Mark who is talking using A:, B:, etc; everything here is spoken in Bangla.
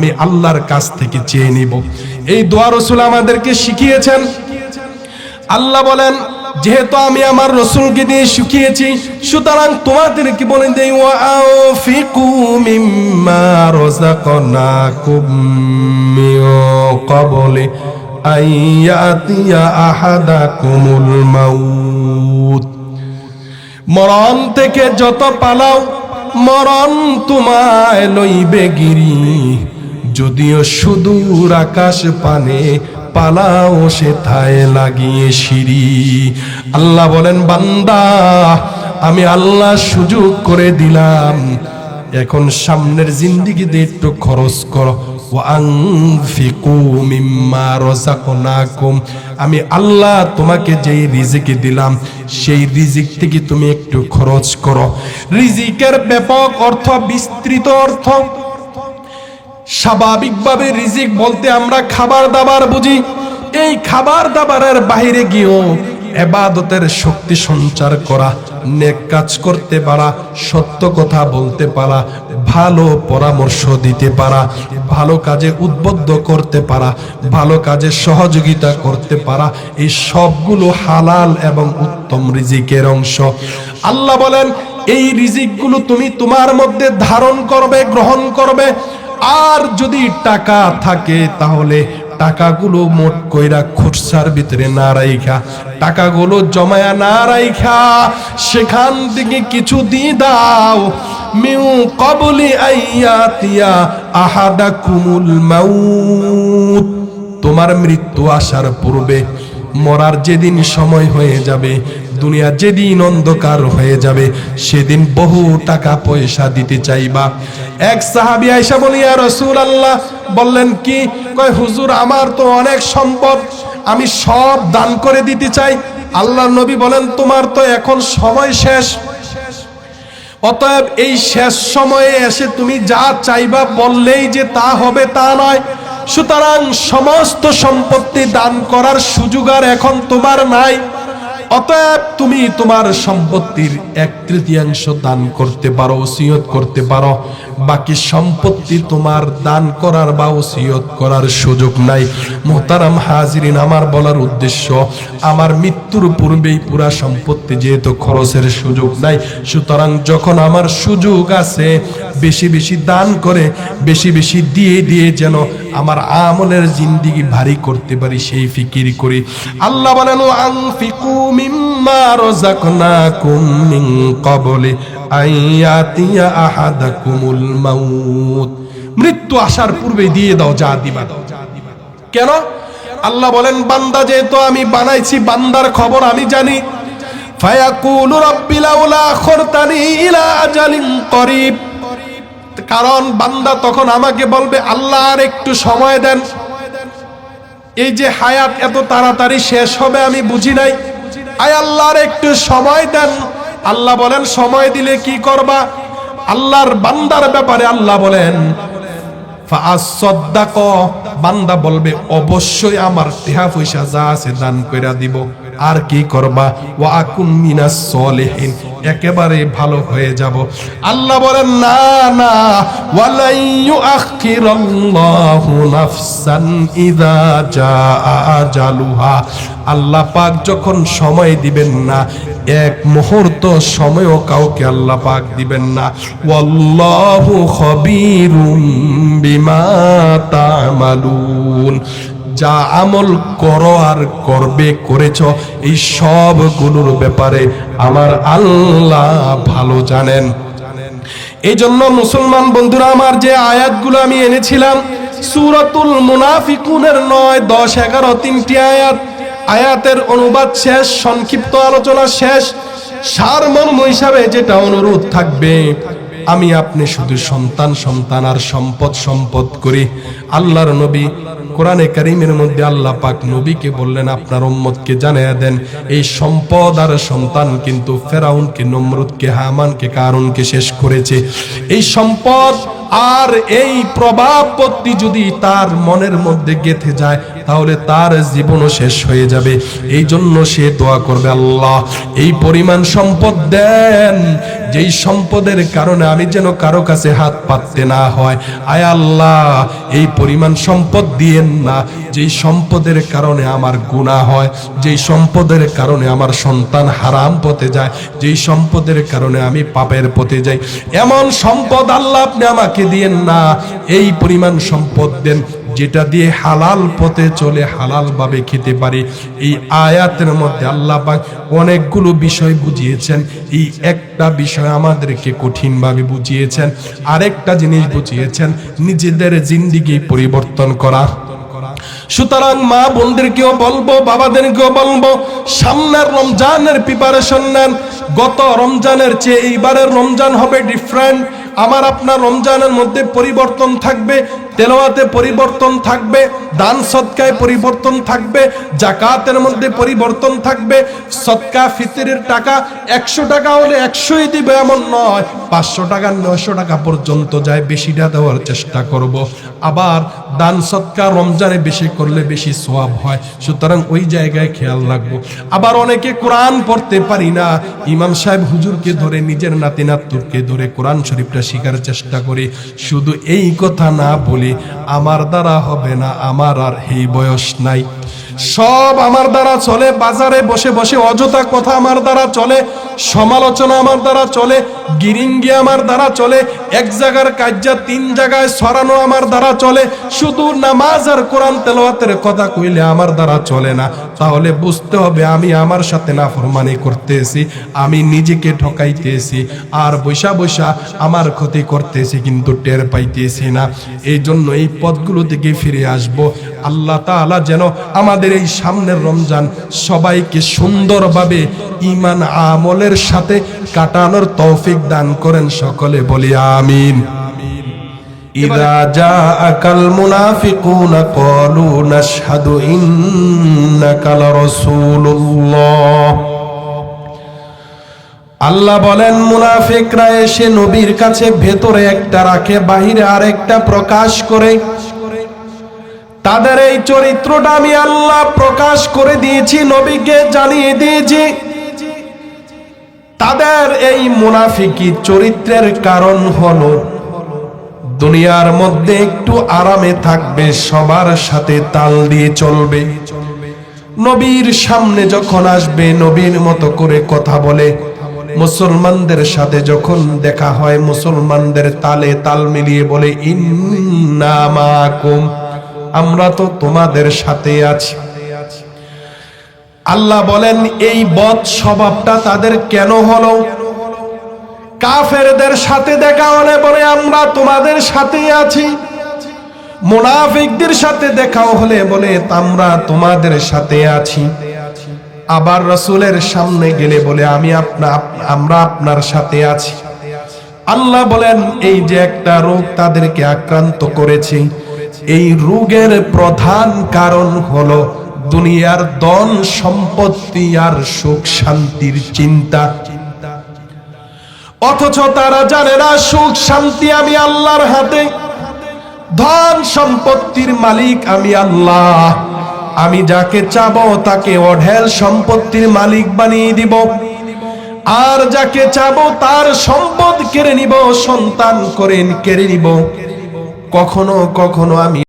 A: আমি আল্লাহর কাছ থেকে চেয়ে নিব। এই দোয়া রসুল আমাদেরকে শিখিয়েছেন। আল্লাহ বলেন, যেহেতু আমি আমার রসুলকে দিয়ে শিখিয়েছি, সুতরাং তোমাদেরকে বলে দেই মরণ থেকে যত পালাও, মরণ তোমায় লইবে গিরি। যদিও সুদূর আকাশ পানে পালাও সে থায় লাগিয়ে সিঁড়ি। আল্লাহ বলেন, বান্দা, আমি আল্লাহ সুযোগ করে দিলাম। এখন সামনের জিন্দিগিতে একটু খরচ করো। আমি আল্লাহ তোমাকে যেই রিজিক দিলাম, সেই রিজিক থেকে তুমি একটু খরচ করো। রিজিকের ব্যাপক অর্থ, বিস্তৃত অর্থ স্বাভাবিকভাবে রিজিক বলতে আমরা খাবার দাবার বুঝি। এই খাবার দাবারের বাইরে গিয়েও এবাদতের শক্তি সঞ্চার করা, নেক কাজ করতে পারা, সত্য কথা বলতে পারা, ভালো পরামর্শ দিতে পারা, ভালো কাজে উদ্বুদ্ধ করতে পারা, ভালো কাজে সহযোগিতা করতে পারা, এই সবগুলো হালাল এবং উত্তম রিজিকের অংশ। আল্লাহ বলেন, এই রিজিকগুলো তুমি তোমার মধ্যে ধারণ করবে, গ্রহণ করবে আর যদি টাকা থাকে, তাহলে টাকাগুলো মোট কইরা খুরসার ভিতরে না রাইখা। টাকাগুলো জমায়া না রাইখা। সেখান থেকে কিছু দিয়ে দাও। মিউ কবলি আইয়া আইয়াতিয়া আহাদা কুমুল মাউত। তোমার মৃত্যু আসার পূর্বে মরার যেদিন সময় হয়ে যাবে দুনিয়া যেদিন অন্ধকার হয়ে যাবে, সেদিন বহু টাকা পয়সা দিতে চাইবা। এক সাহাবি আয়সা বলিয়া রসুল আল্লাহ বললেন, কি? কয়, হুজুর, আমার তো অনেক সম্পদ, আমি সব দান করে দিতে চাই। আল্লাহ নবী বলেন, তোমার তো এখন সময় শেষ। অতএব এই শেষ সময়ে এসে তুমি যা চাইবা বললেই যে তা হবে তা নয়। সুতরাং সমস্ত সম্পত্তি দান করার সুযোগ আর এখন তোমার নাই। অতএব তুমি তোমার সম্পত্তির এক তৃতীয়াংশ দান করতে পারো ওসিয়ত করতে পারো। বাকি সম্পত্তি তোমার দান করার বা ওসিয়ত করার সুযোগ নাই। মোহতারাম হাজিরিন, আমার বলার উদ্দেশ্য, আমার মৃত্যুর পূর্বেই পুরা সম্পত্তি যেহেতু খরচের সুযোগ নাই, সুতরাং যখন আমার সুযোগ আছে, বেশি বেশি দান করে, বেশি বেশি দিয়ে দিয়ে যেন আমার আমলের জিন্দিগি ভারী করতে পারি, সেই ফিকির করি। আল্লাহ বলেন ও আনফিকু মিম্মা রাযাকনাকুম মিন ক্বাবলি। মৃত্যু আসার পূর্বে দিয়ে দাও, যা দিবা দাও। কেন? আল্লাহ বলেন, বান্দা যেহেতু আমি বানাইছি, বান্দার খবর আমি জানি। কারণ বান্দা তখন আমাকে বলবে, আল্লাহ আর একটু সময় দেন। এই যে হায়াত এত তাড়াতাড়ি শেষ হবে আমি বুঝি নাই। আয় আল্লাহর একটু সময় দেন। আল্লাহ বলেন, সময় দিলে কি করবা? আল্লাহর বান্দার ব্যাপারে আল্লাহ বলেন বান্দা বলবে, অবশ্যই আমার টেহা পয়সা যা আছে দান কইরা দিব। আর কি করবা? ও আকুন মিনাস সলিহিন, একেবারে ভালো হয়ে যাব। আল্লাহ বলেন, না না, ওয়ালাই ইউআখিরাল্লাহু নাফসান ইযা জাআ আজালুহা। আল্লাহ পাক যখন সময় দিবেন না, এক মুহূর্ত সময়ও কাউকে আল্লাহ পাক দিবেন না। ওয়াল্লাহু খবীরুম বিমা তা'মালুন। যা আমল করো আর করবে করেছ, এই সবগুলোর ব্যাপারে আমার আল্লাহ ভালো জানেন। এই জন্য মুসলমান বন্ধুরা, আমার যে আয়াতগুলো আমি এনেছিলাম, সুরাতুল মুনাফিকুনের নয়, দশ, এগারো, তিনটি আয়াত, আয়াতের অনুবাদ শেষ, সংক্ষিপ্ত আলোচনা শেষ, সারমর্ম হিসাবে যেটা অনুরোধ থাকবে। আমি আপনি শুধু সন্তান সন্তান আর সম্পদ সম্পদ করি। আল্লাহর নবী কোরআনে কারিমের মধ্যে আল্লাহ পাক নবীকে বললেন, আপনার উম্মতকে জানিয়ে দেন, এই সম্পদ আর সন্তান কিন্তু ফেরাউনকে, নমরুদকে, হামানকে কারণকে শেষ করেছে। এই সম্পদ আর এই প্রভাবপত্তি যদি তার মনের মধ্যে গেথে যায় তাহলে তার জীবনও শেষ হয়ে যাবে। এই জন্য সে দোয়া করবে, আল্লাহ, এই পরিমাণ সম্পদ দেন। যেই সম্পদের কারণে আমি যেন কারও কাছে হাত পাততে না হয়। আয় আল্লাহ, এই পরিমাণ সম্পদ দিয়েন না। যেই সম্পদের কারণে আমার গুণা হয়, যেই সম্পদের কারণে আমার সন্তান হারাম পথে যায়, যেই সম্পদের কারণে আমি পাপের পথে যাই। এমন সম্পদ আল্লাহ আপনি আমাকে দিয়েন না। এই পরিমাণ সম্পদ দেন। যেটা দিয়ে হালাল পথে চলে হালাল ভাবে খেতে পারে। এই আয়াতের মধ্যে আল্লাহ অনেকগুলো বিষয় বুঝিয়েছেন। এই একটা বিষয় আমাদেরকে কঠিন ভাবে বুঝিয়েছেন। আরেকটা জিনিস বুঝিয়েছেন, নিজেদের জিন্দিগি পরিবর্তন করা। সুতরাং মা বোনদেরকেও বলব, বাবাদেরকেও বলব, সামনের রমজানের প্রিপারেশন নেন। গত রমজানের চেয়ে এইবারের রমজান হবে ডিফারেন্ট আমার আপনার রমজানের মধ্যে পরিবর্তন থাকবে। তেলাওয়াতে পরিবর্তন থাকবে, দান সৎকায় পরিবর্তন থাকবে জাকাতের মধ্যে পরিবর্তন থাকবে সৎকা ফিতরের টাকা একশো টাকা হলে একশোই দিবে এমন নয়, পাঁচশো টাকা নয়শো টাকা পর্যন্ত যায়, বেশিটা দেওয়ার চেষ্টা করব। আবার দান সৎকার রমজানে বেশি করলে বেশি সোয়াব হয়। সুতরাং ওই জায়গায় খেয়াল রাখব। আবার অনেকে কোরআন পড়তে পারি না। ইমাম সাহেব হুজুরকে ধরে, নিজের নাতি নাত্তুরকে ধরে কোরআন শরীফটা শেখার চেষ্টা করে। শুধু এই কথা না বলে, আমার দ্বারা হবে না, আমার আর এই বয়স নাই। সব আমার দ্বারা চলে, বাজারে বসে বসে অযথা কথা আমার দ্বারা চলে, সমালোচনা আমার দ্বারা চলে গিরিঙ্গি আমার দ্বারা চলে, এক জায়গার কাজ্যা তিন জায়গায় সরানো আমার দ্বারা চলে। শুধু নামাজ আর কোরআন তেলাওয়াতের কথা কইলে আমার দ্বারা চলে না। তাহলে বুঝতে হবে আমি আমার সাথে নাফরমানি করতেছি, আমি নিজেকে ঠকাইতেছি, আর বৈশা বৈশা আমার ক্ষতি করতেছি কিন্তু টের পাইতেছি না। এই জন্য এই পথগুলো থেকে ফিরে আসব। আল্লাহ তাআলা যেন আমাদের এই সামনের রমজান সবাইকে সুন্দরভাবে ইমান আমলের সাথে কাটানোর তৌফিক দান করেন সকলে বলি আমিন إذا جاءك المنافقون قالوا نشهد إنك لرسول الله আল্লাহ বলেন মুনাফিকরা এসে নবীর কাছে ভেতরে একটা রাখে বাহিরে আরেকটা প্রকাশ করে তাদের এই চরিত্রটা আমি আল্লাহ প্রকাশ করে দিয়েছি নবীকে জানিয়ে দিয়েছি তাদের এই মুনাফিকি চরিত্রের কারণ হলো, দুনিয়ার মধ্যে একটু আরামে থাকবে, সবার সাথে তাল দিয়ে চলবে। নবীর সামনে যখন আসবে, নবীর মতো করে কথা বলে, মুসলমানদের সাথে যখন দেখা হয়, মুসলমানদের তালে তাল মিলিয়ে বলে ইন্নামাকুম আমরা তো তোমাদের সাথে আছি। আল্লাহ বলেন, এই বদ স্বভাবটা তাদের কেন হলো? কাফেরদের সাথে দেখা হলে বলে, আমরা তোমাদের সাথেই আছি। মুনাফিকদের সাথে দেখাও হলে বলে, আমরা তোমাদের সাথে আছি। আবার রসুলের সামনে গেলে বলে, আমি আপনা, আমরা আপনার সাথে আছি। আল্লাহ বলেন, এই যে একটা রোগ তাদেরকে আক্রান্ত করেছে, এই রোগের প্রধান কারণ হলো দুনিয়ার দন সম্পত্তি আর সুখ শান্তির চিন্তা। অথচ তারা জানে না, সুখ শান্তি আমি আল্লাহর হাতে। ধন সম্পত্তির মালিক আমি আল্লাহ। আমি যাকে চাব তাকে অঢেল সম্পত্তির মালিক বানিয়ে দিব। আর যাকে চাব তার সম্পদ কেড়ে নিব, সন্তান করেন কেড়ে নিব। কখনো কখনো আমি